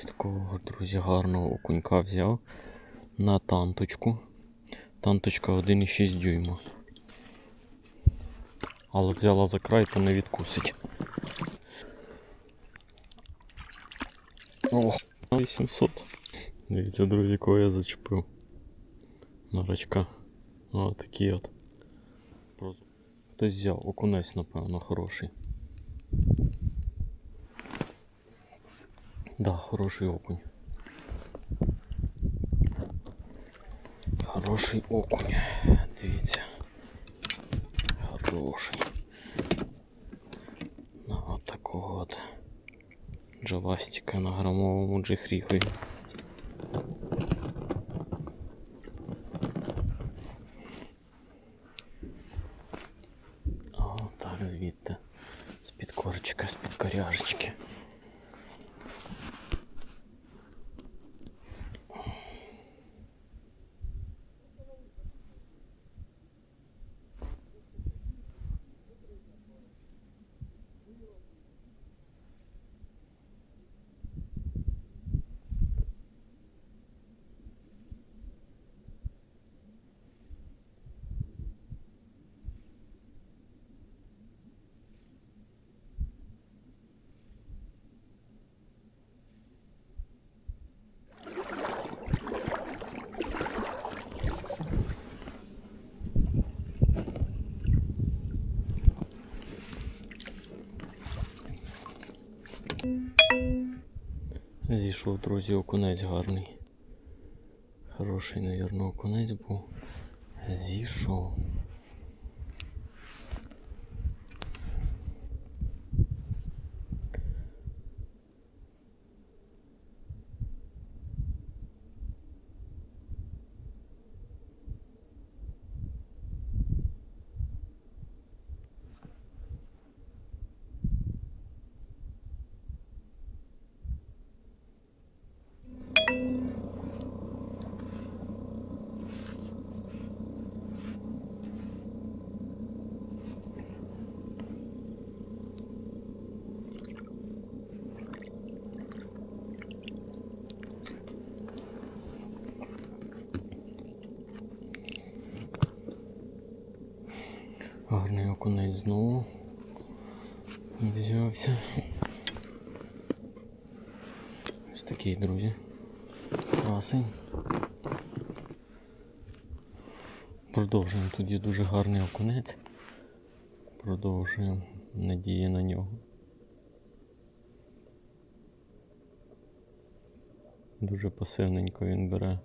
Ось такого, друзі, гарного окунька взяв на танточку. Танточка 1,6 дюйма. Але взяла за край, то не відкусить. Ох, 800. Дивіться, друзі, кого я зачепив. На рачка. О, такий от. Хтось взяв окунець, напевно, хороший. Да, хороший окунь. Хороший окунь. Дивіться. Хороший. На от такого от джавастика на грамовому джихріхові. О, так, звідти. З-під корчика, з-під коряжечки. Зійшов, друзі, окунець гарний. Хороший, навірно, окунець був. Зійшов. Гарний окунець знову. Взявся. Ось такий, друзі. Красень. Продовжуємо. Тут є дуже гарний окунець. Продовжуємо надії на нього. Дуже пасивненько він бере.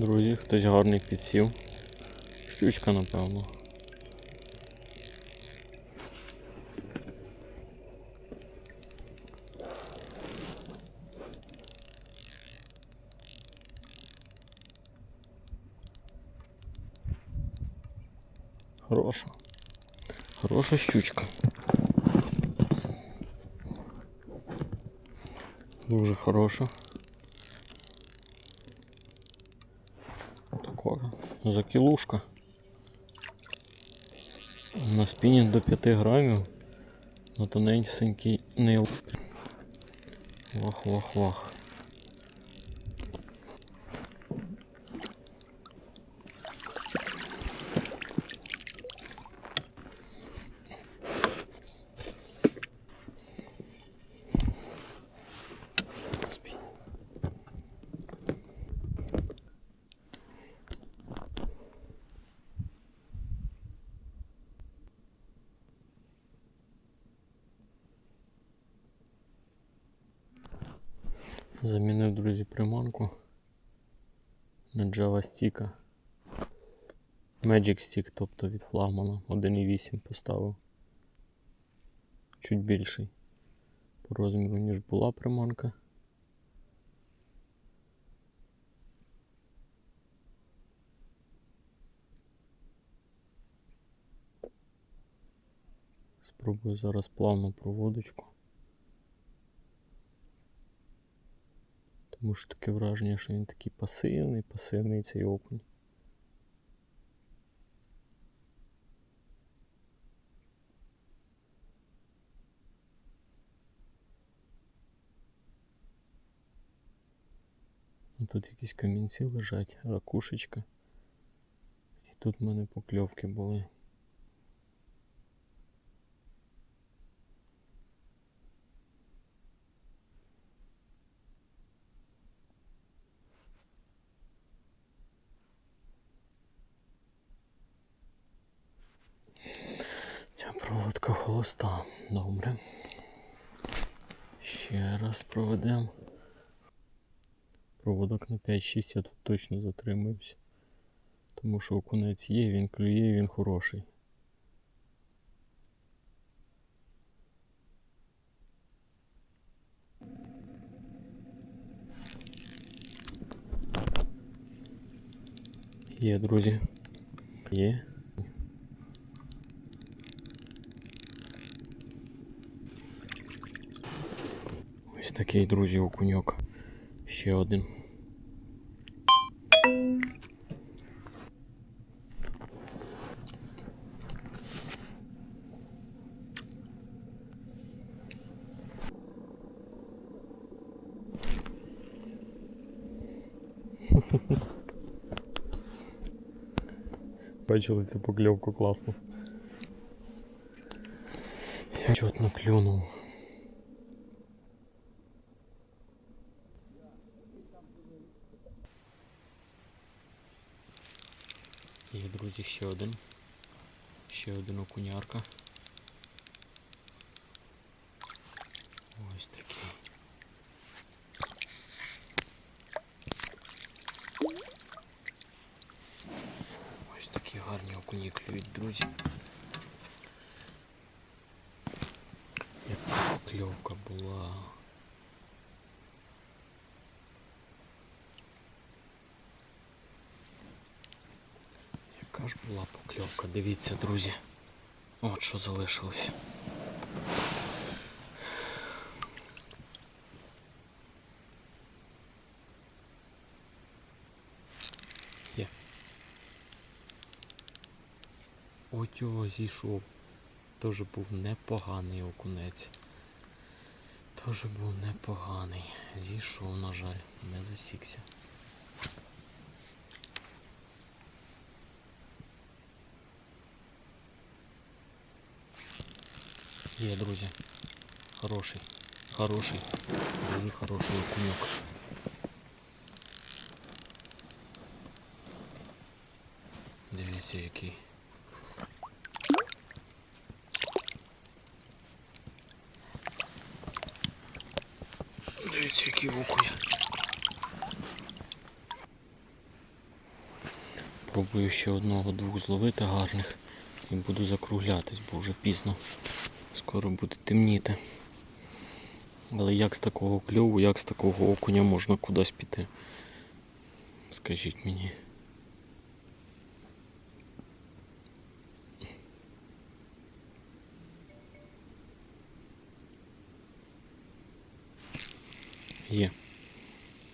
Друзі, хтось гарний підсів. Щучка, напевно. Хороша. Хороша щучка. Дуже хороша. Такого. Закілушка. На спінінг до 5 грамів. На тоненький нейл. Вах, Замінив, друзі, приманку на Java Stick. Magic Stick, тобто від флагмана 1.8 поставив. Чуть більший по розміру, ніж була приманка. Спробую зараз плавну проводочку. Тому що таке враження, що він такий пасивний, пасивний цей окунь. Ну, тут якісь камінці лежать, ракушечка. І тут в мене покльовки були. Проводка холоста. Добре. Ще раз проведемо. Проводок на 5-6 я тут точно затримуюсь. Тому що окунець є, він клює, він хороший. Є, друзі. Є. такий, друзі, окуньок. Ще один. Бачили цю покльовку класно. Я чотно клюнув. Ще один. Ще один окунярка. Ось такий. Ось такі гарні окуні клюють, друзі. Яка покльовка була. Яка ж була покльовка, дивіться, друзі. От що залишилось. Є. От його зійшов. Тоже був непоганий окунець. Тоже був непоганий. Зійшов, на жаль, не засікся. Є, друзі. Хороший. Хороший. Дуже хороший окуньок. Дивіться який. Дивіться, який окунь. Пробую ще одного-двох зловити гарних і буду закруглятись, бо вже пізно. Скоро буде темніти. Але як з такого кльову, як з такого окуня можна кудись піти? Скажіть мені. Є.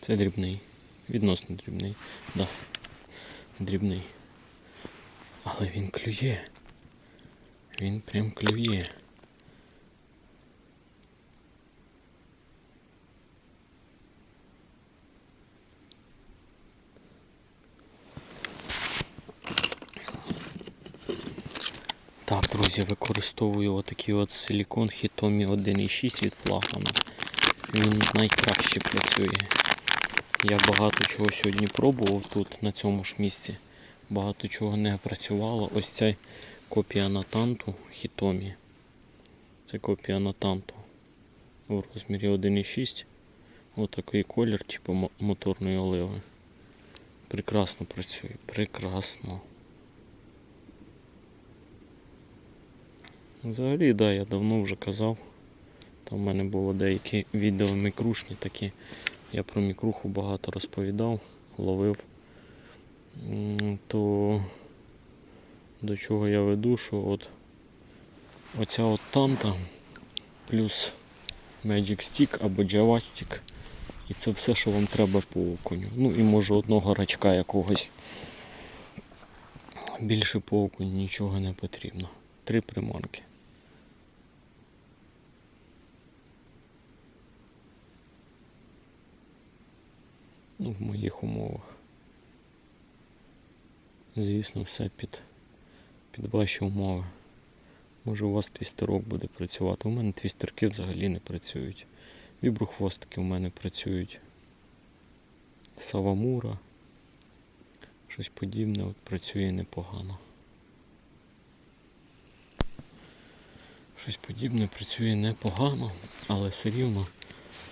Це дрібний. Відносно дрібний. Да. Дрібний. Але він клює. Він прям клює. Друзі, використовую отакий от силікон Hitomi 1.6 від флагмана. Він найкраще працює. Я багато чого сьогодні пробував тут, на цьому ж місці. Багато чого не працювало. Ось ця копія натанту Hitomi. Це копія натанту в розмірі 1.6. Отакий колір, типу моторної оливи. Прекрасно працює. Прекрасно. Взагалі, да, я давно вже казав. Там в мене було деякі відео мікрушні такі. Я про мікруху багато розповідав, ловив. То до чого я веду, що от оця от танта плюс Magic Stick або Java Stick. І це все, що вам треба по окуню. Ну і може одного рачка якогось. Більше по окуню нічого не потрібно. Три приманки. Ну, в моїх умовах. Звісно, все під, під ваші умови. Може у вас твістерок буде працювати. У мене твістерки взагалі не працюють. Віброхвостики у мене працюють. Савамура. Щось подібне от працює непогано. Щось подібне працює непогано, але все рівно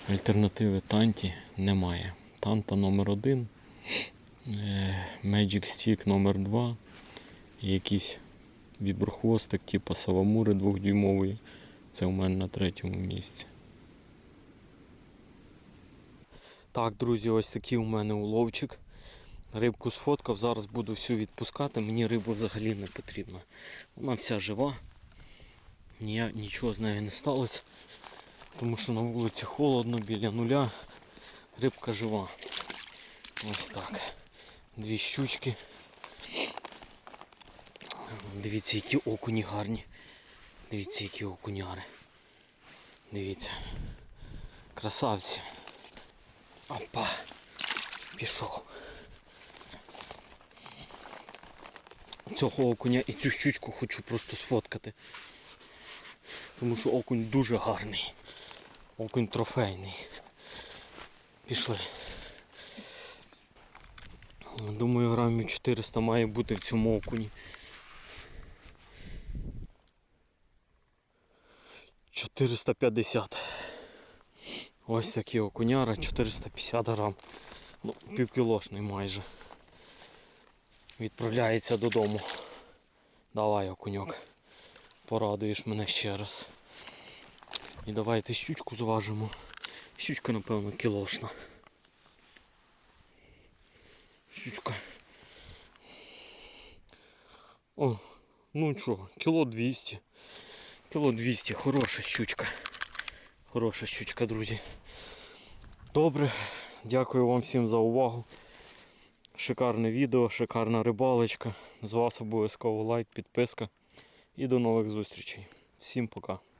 альтернативи Танті немає. Танта номер 1 Magic Stick номер 2 і якийсь віброхвостик, типу Савамури двохдюймовий. Це у мене на третьому місці. Так, друзі, ось такий у мене уловчик. Рибку сфоткав, зараз буду всю відпускати. Мені риба взагалі не потрібна. Вона вся жива. Ні, нічого з нею не сталося. Тому що на вулиці холодно, біля нуля. Рибка жива. Ось так. Дві щучки. Дивіться, які окуні гарні. Дивіться, які окуняри. Дивіться. Красавці. Опа. Пішов. Цього окуня і цю щучку хочу просто сфоткати. Тому що окунь дуже гарний. Окунь трофейний. Пішли. Думаю, грамів 400 має бути в цьому окуні. 450. Ось такі окуняри, 450 грам. Ну, півкілошний майже. Відправляється додому. Давай, окуньок. Порадуєш мене ще раз. І давайте щучку зважимо. Щучка, напевно, кілошна. Щучка. О, ну що, кіло 200. Кіло 200, хороша щучка. Хороша щучка, друзі. Добре, дякую вам всім за увагу. Шикарне відео, шикарна рибалочка. З вас обов'язково лайк, підписка. І до нових зустрічей. Всім пока.